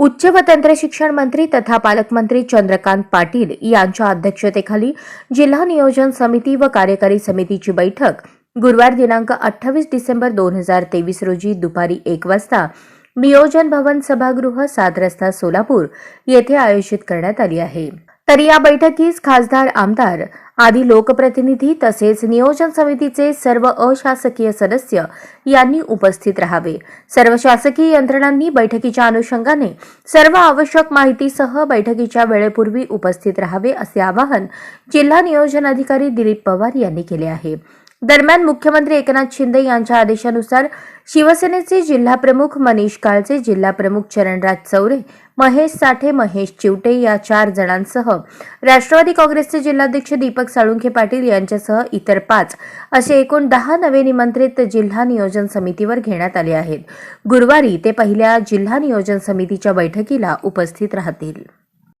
उच्च व तंत्र शिक्षण मंत्री तथा पालकमंत्री चंद्रकांत पाटील यांच्या अध्यक्षतेखाली जिल्हा नियोजन समिती व कार्यकारी समितीची बैठक गुरुवार दिनांक अठ्ठावीस डिसेंबर दोन हजार तेवीस रोजी दुपारी एक वाजता नियोजन भवन सभागृह सात रस्ता सोलापूर येथे आयोजित करण्यात आली आहे. तर या बैठकीस खासदार आमदार आदी लोकप्रतिनिधी तसेच नियोजन समितीचे सर्व अशासकीय सदस्य यांनी उपस्थित राहावे. सर्व शासकीय यंत्रणांनी बैठकीच्या अनुषंगाने सर्व आवश्यक माहितीसह बैठकीच्या वेळेपूर्वी उपस्थित राहावे असे आवाहन जिल्हा नियोजन अधिकारी दिलीप पवार यांनी केले आहे. दरम्यान मुख्यमंत्री एकनाथ शिंदे यांच्या आदेशानुसार शिवसेनेचे जिल्हा प्रमुख मनीष काळजे जिल्हा प्रमुख चरणराज चौरे महेश साठे महेश चिवटे या चार जणांसह राष्ट्रवादी काँग्रेसचे जिल्हाध्यक्ष दीपक साळुंखे पाटील यांच्यासह इतर पाच असे एकूण दहा नवे निमंत्रित जिल्हा नियोजन समितीवर घेण्यात आले आहेत. गुरुवारी ते पहिल्या जिल्हा नियोजन समितीच्या बैठकीला उपस्थित राहतील.